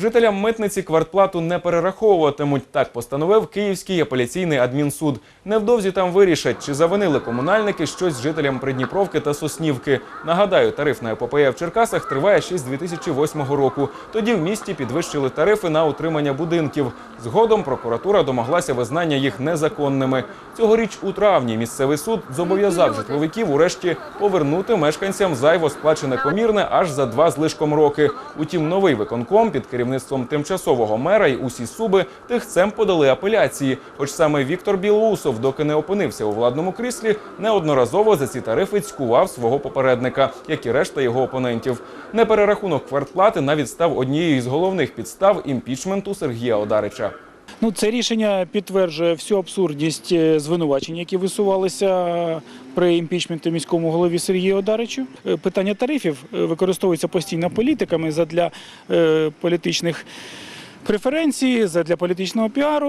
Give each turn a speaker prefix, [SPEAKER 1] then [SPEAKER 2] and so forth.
[SPEAKER 1] Жителям митниці квартплату не перераховуватимуть. Так постановив Київський апеляційний адмінсуд. Невдовзі там вирішать, чи завинили комунальники щось жителям Придніпровки та Соснівки. Нагадаю, тарифна епопея в Черкасах триває ще з 2008 року. Тоді в місті підвищили тарифи на утримання будинків. Згодом прокуратура домоглася визнання їх незаконними. Цьогоріч у травні місцевий суд зобов'язав житловиків урешті повернути мешканцям зайво сплачене комірне аж за два з лишком роки. Утім, новий виконком під керівництвом тимчасового мера й усі суби тихцем подали апеляції. Хоч саме Віктор Білоусов, доки не опинився у владному кріслі, неодноразово за ці тарифи цькував свого попередника, як і решта його опонентів. Неперерахунок квартплати навіть став однією із головних підстав імпічменту Сергія Одарича.
[SPEAKER 2] Ну, це рішення підтверджує всю абсурдність е, звинувачень, які висувалися при імпічменті міському голові Сергію Одаричу. Е, Питання тарифів е, використовується постійно політиками задля е, політичних преференцій, задля політичного піару.